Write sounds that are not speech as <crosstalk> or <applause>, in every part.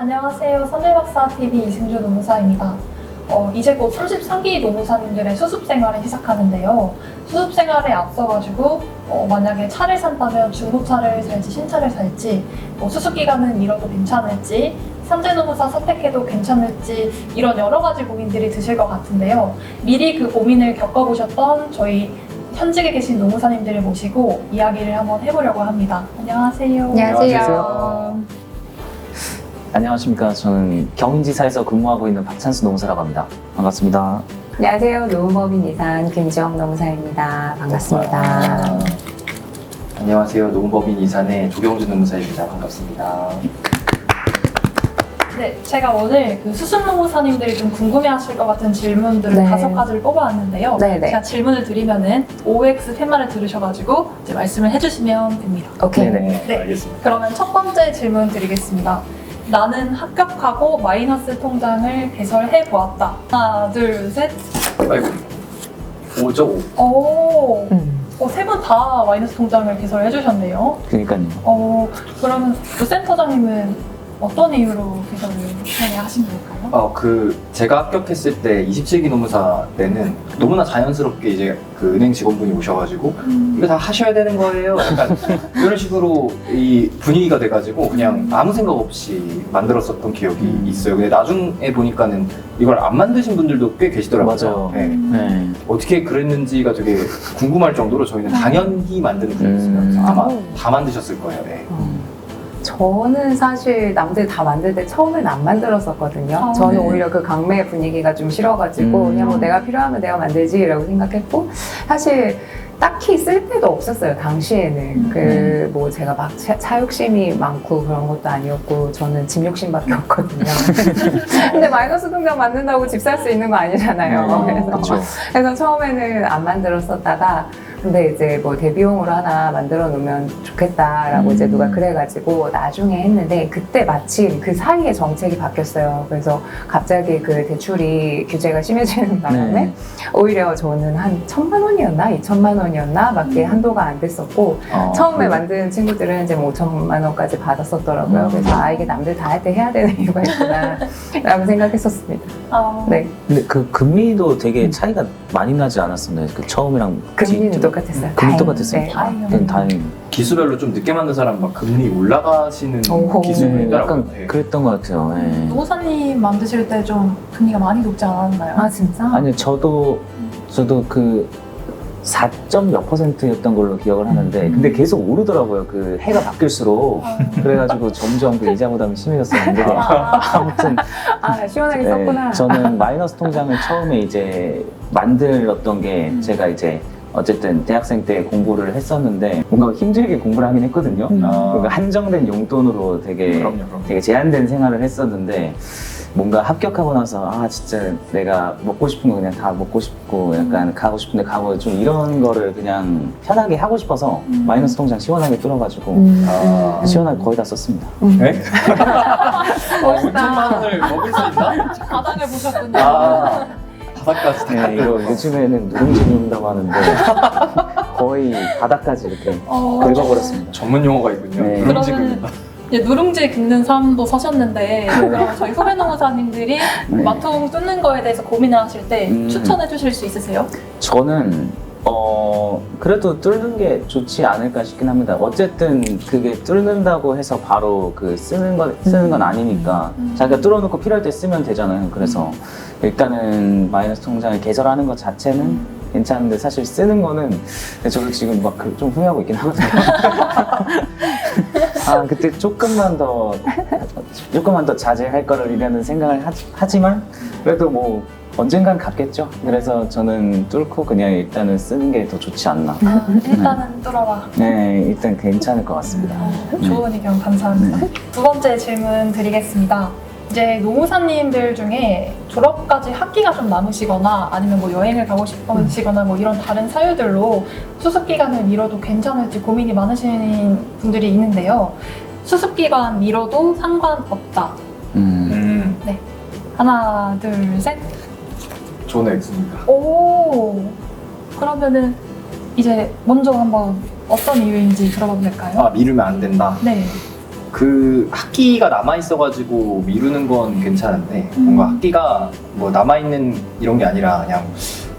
안녕하세요. 선일박사 TV 이승주 노무사입니다. 어, 이제 곧 33기 노무사님들의 수습 생활을 시작하는데요. 수습 생활에 앞서가지고 어, 만약에 차를 산다면 중고차를 살지 신차를 살지 뭐 수습 기간은 미뤄도 괜찮을지 산재 노무사 선택해도 괜찮을지 이런 여러 가지 고민들이 드실 것 같은데요. 미리 그 고민을 겪어보셨던 저희 현직에 계신 노무사님들을 모시고 이야기를 한번 해보려고 합니다. 안녕하세요. 안녕하세요. 안녕하 십니까. 저는 경인지사에서 근무하고 있는 박찬수 농사라고 합니다. 반갑습니다. 안녕하세요. 노무법인 이산 김지영 노무사입니다. 반갑습니다. 아, 안녕하세요. 농법인 이산의 조경준 노무사입니다. 반갑습니다. 네, 제가 오늘 그 수습노무사님들이 좀 궁금해하실 것 같은 질문들을 네. 다섯 가지를 뽑아왔는데요. 네 네. 제가 질문을 드리면은 OX 팻말을 들으셔가지고 이제 말씀을 해주시면 됩니다. 오케이. 네 네. 네. 알겠습니다. 그러면 첫 번째 질문 드리겠습니다. 나는 합격하고 마이너스 통장을 개설해 보았다. 하나, 둘, 셋. 아이고. 5죠, 5. 오, 음. 어, 세분 다 마이너스 통장을 개설해 주셨네요. 그러니까요. 어, 그러면 그 센터장님은 어떤 이유로 개설을 하신 걸까요? 어, 그, 제가 합격했을 때 27기 노무사 때는 너무나 자연스럽게 이제 그 은행 직원분이 오셔가지고 음. 이거 다 하셔야 되는 거예요. 약간 <laughs> 이런 식으로 이 분위기가 돼가지고 그냥 아무 생각 없이 만들었었던 기억이 음. 있어요. 근데 나중에 보니까는 이걸 안 만드신 분들도 꽤 계시더라고요. 맞아요. 네. 네. 어떻게 그랬는지가 되게 궁금할 정도로 저희는 당연히 만드는 분이었어요. 음. 아마 오. 다 만드셨을 거예요. 네. 어. 저는 사실 남들 다 만들 때 처음엔 안 만들었었거든요. 아, 저는 네. 오히려 그 강매 분위기가 좀 싫어가지고 음. 그냥 뭐 내가 필요하면 내가 만들지라고 생각했고 사실 딱히 쓸 데도 없었어요 당시에는 음. 그뭐 제가 막 차, 차 욕심이 많고 그런 것도 아니었고 저는 짐 욕심밖에 없거든요. <laughs> 근데 마이너스 통장 만든다고 집 살 수 있는 거 아니잖아요. 네, 그래서 그렇죠. 그래서 처음에는 안 만들었었다가 근데 이제 뭐 데뷔용으로 하나 만들어 놓으면 좋겠다라고 음. 이제 누가 그래가지고 나중에 했는데 그때 마침 그 사이에 정책이 바뀌었어요. 그래서 갑자기 그 대출이 규제가 심해지는 바람에 네. 오히려 저는 한 천만 원이었나 이천만 원이었나 밖에 한도가 안 됐었고 어, 처음에 그래요? 만든 친구들은 이제 뭐 5천만 원까지 받았었더라고요. 음. 그래서 아 이게 남들 다 할 때 해야 되는 <laughs> 이유가 있구나라고 생각했었습니다. 아, 네, 근데 그 금리도 되게 차이가 많이 나지 않았었나요? 그 처음이랑 금리는 뒤- 똑같았어요. 금리. 똑같았어요. 네. 다행이네요. 다행히. 기수별로 좀 늦게 만든 사람 막 금리 올라가시는 오호. 기수도 네, 있더라고요. 약간 네. 그랬던 것 같아요. 네. 노사님 만드실 때 좀 금리가 많이 높지 않았나요? 아 진짜? 아니 저도 저도 그 4점 몇 퍼센트였던 걸로 기억을 하는데 음. 근데 계속 오르더라고요. 그 해가 바뀔수록 아, 그래가지고 점점 그 이자 부담이 심해졌었는데 아, 아무튼 아 시원하게 네, 썼구나. 저는 마이너스 통장을 처음에 이제 만들었던 게 음. 제가 이제 어쨌든 대학생 때 공부를 했었는데 뭔가 힘들게 공부를 하긴 했거든요. 음. 아, 그러니까 한정된 용돈으로 되게 그럼요, 그럼요. 되게 제한된 생활을 했었는데 뭔가 합격하고 나서 아 진짜 내가 먹고 싶은 거 그냥 다 먹고 싶고 약간 가고 싶은데 가고 좀 이런 거를 그냥 편하게 하고 싶어서 음. 마이너스 통장 시원하게 뚫어가지고 음. 아. 시원하게 거의 다 썼습니다. 네? <laughs> 멋있다. 5천만 원을 먹을 수 있나? <laughs> 바닥을 보셨군요. 아, 바닥까지 다 네, 이거 요즘에는 누룽지 눕는다고 하는데 거의 바닥까지 이렇게 어, 긁어버렸습니다. 전문 용어가 있군요. 네. 그러면은- 지금 이제 누룽지 긁는 삶도 사셨는데 그럼 저희 후배 노무사님들이 네. 마통 뚫는 거에 대해서 고민을 하실 때 음. 추천해 주실 수 있으세요? 저는 어 그래도 뚫는 게 좋지 않을까 싶긴 합니다. 어쨌든 그게 뚫는다고 해서 바로 그 쓰는 건 쓰는 건 아니니까 음. 자기가 뚫어놓고 필요할 때 쓰면 되잖아요. 그래서 일단은 마이너스 통장을 개설하는 것 자체는 괜찮은데 사실 쓰는 거는 저도 지금 막 좀 후회하고 있긴 하거든요. <laughs> 아 그때 조금만 더 조금만 더 자제할 거라는 생각을 하, 하지만 그래도 뭐 언젠간 갚겠죠. 그래서 저는 뚫고 그냥 일단은 쓰는 게 더 좋지 않나. 아, 일단은 뚫어라. 네, 일단 괜찮을 것 같습니다. 어, 좋은 의견 감사합니다. 두 번째 질문 드리겠습니다. 이제 노무사님들 중에 졸업까지 학기가 좀 남으시거나 아니면 뭐 여행을 가고 싶으시거나 뭐 이런 다른 사유들로 수습 기간을 미뤄도 괜찮을지 고민이 많으신 분들이 있는데요. 수습 기간 미뤄도 상관없다. 음. 음, 하나, 둘, 셋. 저는 X입니다. 오. 그러면은 이제 먼저 한번 어떤 이유인지 들어봐도 될까요? 아, 미루면 안 된다. 네. 그 학기가 남아 있어가지고 미루는 건 괜찮은데 음. 뭔가 학기가 뭐 남아 있는 이런 게 아니라 그냥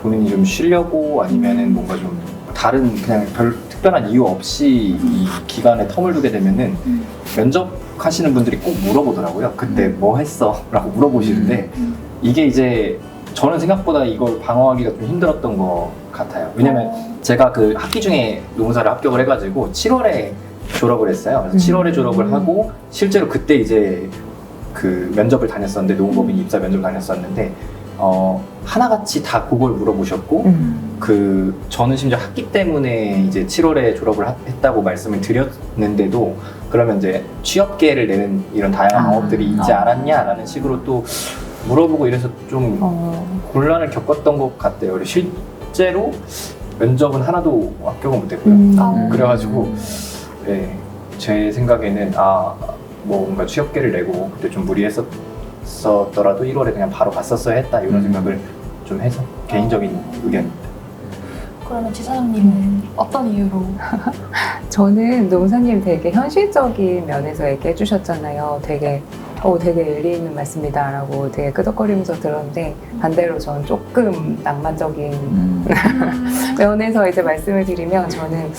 본인이 좀 쉬려고 아니면은 뭔가 좀 다른 그냥 별 특별한 이유 없이 이 기간에 텀을 두게 되면은 음. 면접하시는 분들이 꼭 물어보더라고요. 그때 뭐 했어?라고 <laughs> 물어보시는데 음. 이게 이제 저는 생각보다 이걸 방어하기가 좀 힘들었던 것 같아요. 왜냐면 어, 제가 그 학기 중에 농사를 합격을 해가지고 7월에 졸업을 했어요. 그래서 음. 7월에 졸업을 하고 실제로 그때 이제 그 면접을 다녔었는데 농업법인 입사 면접을 다녔었는데 어, 하나같이 다 그걸 물어보셨고 음. 그 저는 심지어 학기 때문에 이제 7월에 졸업을 하- 했다고 말씀을 드렸는데도 그러면 이제 취업계를 내는 이런 다양한 아. 방법들이 있지 아. 않았냐라는 식으로 또 물어보고 이래서 좀 어, 곤란을 겪었던 것 같아요. 그리고 실제로 면접은 하나도 합격을 못했고요. 음. 아. 그래가지고 네, 제 생각에는 아 뭔가 취업계를 내고 그때 좀 무리했었더라도 1월에 그냥 바로 갔었어야 했다 이런 음. 생각을 좀 해서 개인적인 의견. 그러면 지사장님은 어떤 이유로 <laughs> 저는 농사님 되게 현실적인 면에서 얘기해 주셨잖아요. 되게 어, 되게 일리 있는 말씀이다라고 되게 끄덕거리면서 들었는데 반대로 전 조금 낭만적인 음. <laughs> 면에서 이제 말씀을 드리면 저는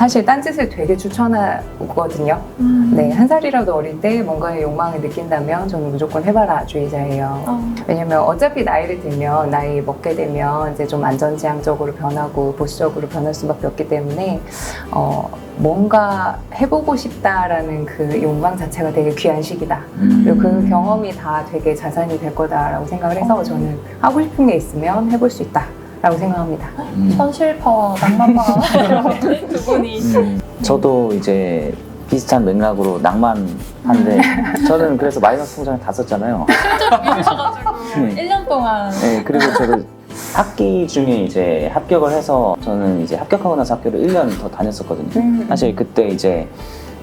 사실 딴짓을 되게 추천하거든요. 음. 네, 한 살이라도 어릴 때 뭔가의 욕망을 느낀다면 저는 무조건 해봐라 주의자예요. 어, 왜냐면 어차피 나이를 들면 나이 먹게 되면 이제 좀 안전지향적으로 변하고 보수적으로 변할 수밖에 없기 때문에 어, 뭔가 해보고 싶다라는 그 욕망 자체가 되게 귀한 시기다. 음. 그리고 그 경험이 다 되게 자산이 될 거다라고 생각을 해서 어. 저는 하고 싶은 게 있으면 해볼 수 있다 라고 생각합니다. 음. 현실파와 낭만파 <laughs> 두 분이 음, 저도 이제 비슷한 맥락으로 낭만한데 저는 그래서 마이너스 통장을 다 썼잖아요. <laughs> 네. 1년 동안 네, 그리고 저도 학기 중에 이제 합격을 해서 저는 이제 합격하고 나서 학교를 1년 더 다녔었거든요. 사실 그때 이제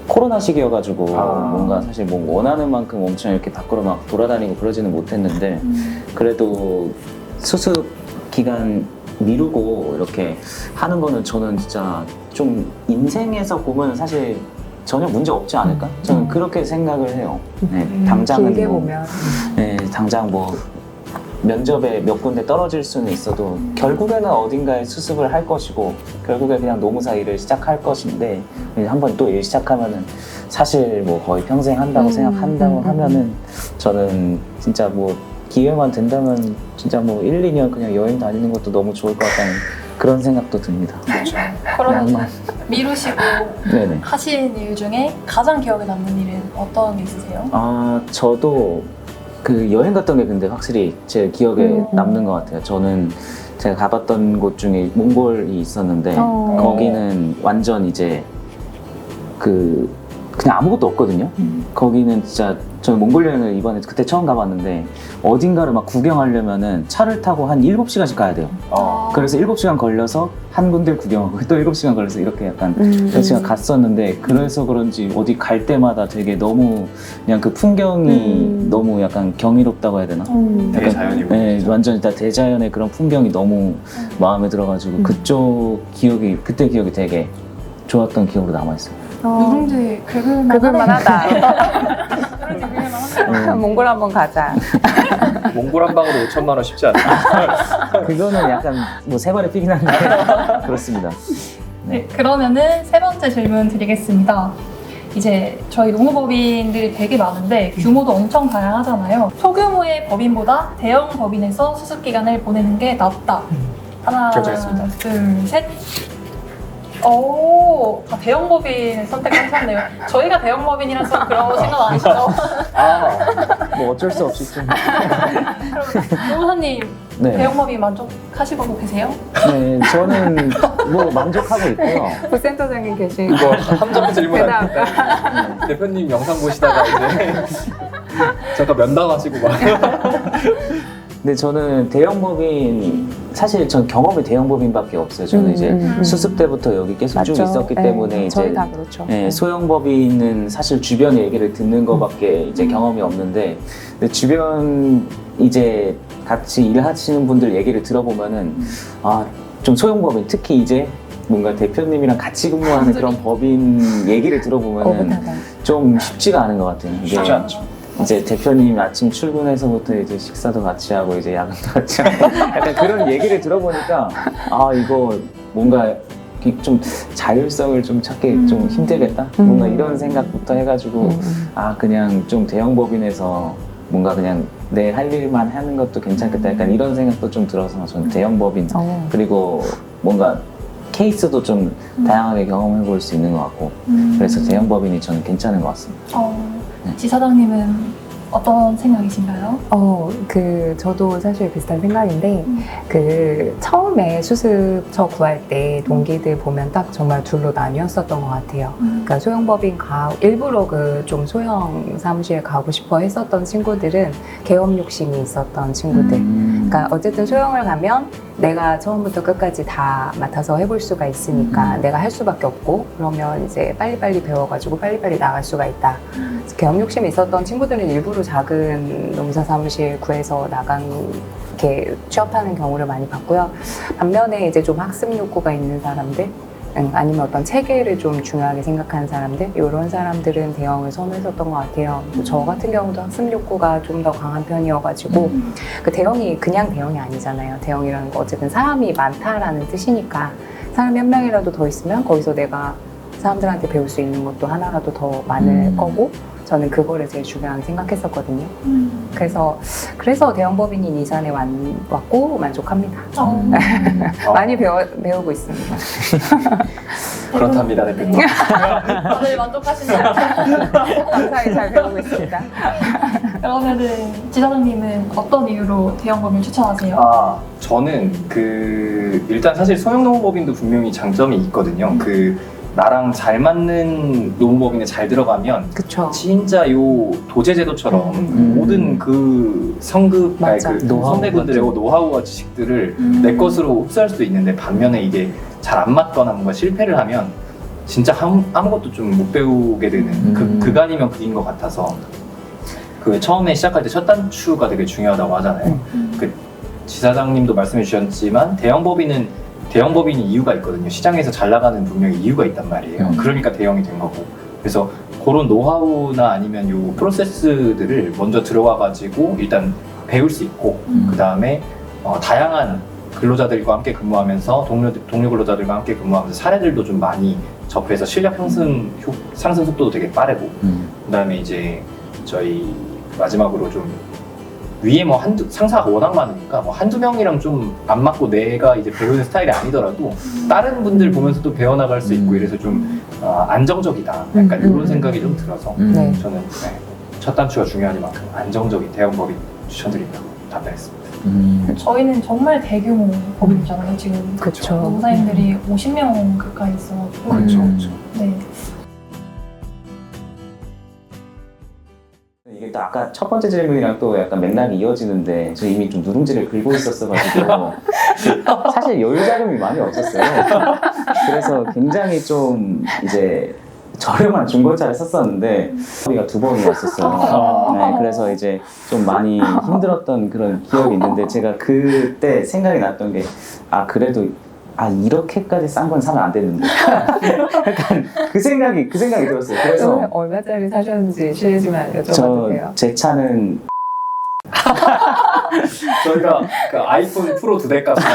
코로나 시기여가지고 아. 뭔가 사실 뭐 원하는 만큼 엄청 이렇게 밖으로 막 돌아다니고 그러지는 못했는데 음. 그래도 수습 기간 미루고 이렇게 하는 거는 저는 진짜 좀 인생에서 보면 사실 전혀 문제 없지 않을까? 저는 음. 그렇게 생각을 해요. 네, 음, 당장은 길게 뭐, 보면 네, 당장 뭐 면접에 몇 군데 떨어질 수는 있어도 결국에는 어딘가에 수습을 할 것이고 결국에 그냥 노무사 일을 시작할 것인데 한번 또 일 시작하면은 사실 뭐 거의 평생 한다고 음, 생각한다고 음, 음. 하면은 저는 진짜 뭐 기회만 된다면 진짜 뭐 1, 2년 그냥 여행 다니는 것도 너무 좋을 것 같다는 그런 생각도 듭니다. 그러면 낭만. 미루시고 네네. 하신 일 중에 가장 기억에 남는 일은 어떤 게 있으세요? 아, 저도 그 여행 갔던 게 근데 확실히 제 기억에 음. 남는 것 같아요. 저는 제가 가봤던 곳 중에 몽골이 있었는데 어. 거기는 완전 이제 그 그냥 아무것도 없거든요. 음. 거기는 진짜 저는 몽골 여행을 이번에 그때 처음 가봤는데 어딘가를 막 구경하려면은 차를 타고 한 7시간씩 가야 돼요. 어. 그래서 7시간 걸려서 한 군데를 구경하고 또 7시간 걸려서 이렇게 약간 음, 그래서 제가 갔었는데 그래서 그런지 어디 갈 때마다 되게 너무 그냥 그 풍경이 음. 너무 약간 경이롭다고 해야 되나? 음. 되게 자연이 네, 보이죠. 완전 다 대자연의 그런 풍경이 너무 마음에 들어가지고 음. 그쪽 기억이 그때 기억이 되게 좋았던 기억으로 남아 있어요. 누룽지 긁을만 그걸만 하다. 몽골 한번 가자. <laughs> 몽골 한 방으로 5천만 원 쉽지 않아. <laughs> 그거는 약간 뭐 세 발에 피긴 한데 <laughs> 그렇습니다. 네, 그러면은 세 번째 질문 드리겠습니다. 이제 저희 농무법인들이 되게 많은데 규모도 엄청 다양하잖아요. 소규모의 법인보다 대형 법인에서 수습 기간을 보내는 게 낫다. 하나, 결정했습니다. 둘, 셋. 오, 다 대형 법인 선택하셨네요. 저희가 대형 법인이라서 <laughs> 그런 생각 안 하시죠? 아, 뭐 어쩔 수 없이 좀 그럼 노무사님 네. 대형 법인 만족하시고 계세요? 네, 저는 뭐 만족하고 있고요. 부센터장님 계신 이거 함정 질문 대답. 아닙니까? 대표님 영상 보시다가 이제 잠깐 면담하시고 막. 근데 저는 대형 법인 사실 전 경험이 대형 법인밖에 없어요. 저는 음, 이제 음, 음. 수습 때부터 여기 계속 쭉 맞죠. 있었기 네, 때문에 저희 이제 다 그렇죠. 예, 소형 법인은 사실 주변 얘기를 듣는 것밖에 이제 음. 경험이 없는데 근데 주변 이제 같이 일하시는 분들 얘기를 들어보면은 아좀 소형 법인 특히 이제 뭔가 대표님이랑 같이 근무하는 <laughs> 그런 법인 얘기를 들어보면은. 좀 쉽지가 않은 것 같아요. 이게 쉽지 않죠. 이제 대표님 아침 출근해서부터 이제 식사도 같이 하고 이제 야근도 같이 하고 <laughs> 약간 그런 얘기를 들어보니까 아 이거 뭔가 좀 자율성을 좀 찾기 음. 좀 힘들겠다 음. 뭔가 이런 생각부터 해가지고 음, 음. 아 그냥 좀 대형 법인에서 뭔가 그냥 내 할 일만 하는 것도 괜찮겠다 약간 이런 생각도 좀 들어서 저는 대형 법인 어. 그리고 뭔가 케이스도 좀 음. 다양하게 경험해 볼 수 있는 것 같고 음. 그래서 대형 법인이 저는 괜찮은 것 같습니다. 어, 네. 지사장님은 어떤 생각이신가요? 어, 그, 저도 사실 비슷한 생각인데, 음. 그, 처음에 수습처 구할 때 동기들 보면 딱 정말 둘로 나뉘었었던 것 같아요. 음. 그러니까 소형법인 가 일부러 그 좀 소형 사무실 가고 싶어 했었던 친구들은 개업 욕심이 있었던 친구들. 음. 그러니까 어쨌든 소형을 가면 내가 처음부터 끝까지 다 맡아서 해볼 수가 있으니까 음. 내가 할 수밖에 없고 그러면 이제 빨리빨리 배워가지고 빨리빨리 나갈 수가 있다. 음. 욕심이 있었던 친구들은 일부러 작은 농사 사무실 구해서 나간 이렇게 취업하는 경우를 많이 봤고요. 반면에 이제 좀 학습 욕구가 있는 사람들 음, 아니면 어떤 체계를 좀 중요하게 생각하는 사람들 이런 사람들은 대형을 선호했었던 것 같아요. 저 같은 경우도 학습 욕구가 좀 더 강한 편이어가지고 음. 그 대형이 그냥 대형이 아니잖아요. 대형이라는 거 어쨌든 사람이 많다라는 뜻이니까 사람이 한 명이라도 더 있으면 거기서 내가 사람들한테 배울 수 있는 것도 하나라도 더 많을 음. 거고 저는 그거를 제일 중요하게 생각했었거든요. 음. 그래서 그래서 대형법인인 이산에 왔, 왔고 만족합니다. 어, 어, <laughs> 많이 배워, 배우고 있습니다. <laughs> 그렇답니다, 대표님. <laughs> 다들 만족하시나요? 감사히 잘 배우고 있습니다. 그러면은 지사장님은 어떤 이유로 대형법인 추천하세요? 아, 저는 그 일단 사실 소형 농업법인도 분명히 장점이 있거든요. 음. 그 나랑 잘 맞는 농업법인에 잘 들어가면 그쵸. 진짜 요 도제제도처럼 음. 모든 그 성급 아니, 맞아. 그 노하우 선배분들의 같은. 노하우와 지식들을 음. 내 것으로 흡수할 수도 있는데 반면에 이게 잘 안 맞거나 뭔가 실패를 하면 진짜 아무, 아무것도 좀 못 배우게 되는 음. 그, 그간이면 그인 것 같아서 그 처음에 시작할 때 첫 단추가 되게 중요하다고 하잖아요. 음. 그 지사장님도 말씀해 주셨지만 대형 법인은 대형 법인이 이유가 있거든요. 시장에서 잘 나가는 분명히 이유가 있단 말이에요. 음. 그러니까 대형이 된 거고. 그래서 그런 노하우나 아니면 요 프로세스들을 먼저 들어와 가지고 일단 배울 수 있고 음. 그 다음에 어, 다양한 근로자들과 함께 근무하면서 동료 동료 근로자들과 함께 근무하면서 사례들도 좀 많이 접해서 실력 상승 효- 상승 속도도 되게 빠르고 음. 그다음에 이제 저희 마지막으로 좀 위에 뭐 한두 상사가 워낙 많으니까 뭐 한두 명이랑 좀 안 맞고 내가 이제 배우는 스타일이 아니더라도 다른 분들 보면서 또 배워나갈 수 있고 음. 이래서 좀 어, 안정적이다 약간 음, 이런 음. 생각이 좀 들어서 음. 네. 저는 네, 첫 단추가 중요하니만큼 안정적인 대형법인 추천드립니다 답변했습니다 음. 저희는 정말 대규모 법인이잖아요. 지금 그쵸. 농사님들이 50명 가까이 있어가지고 그렇죠 음. 그렇죠 네. 또 아까 첫 번째 질문이랑 또 약간 맥락이 이어지는데 저 이미 좀 누룽지를 긁고 있었어가지고 <laughs> 사실 여유 자금이 많이 없었어요. 그래서 굉장히 좀 이제 저렴한 중고차를 썼었는데 소리가 두 번이 왔었어요. 네, 그래서 이제 좀 많이 힘들었던 그런 기억이 있는데 제가 그때 생각이 났던 게 아 그래도 아 이렇게까지 싼 건 사면 안 되는데 <laughs> 약간 그 생각이 그 생각이 들었어요. 그래서 얼마짜리 사셨는지 실례지만 여쭤봐도 돼요? 저제 차는 저희가 그 아이폰 프로 두대 값. <laughs>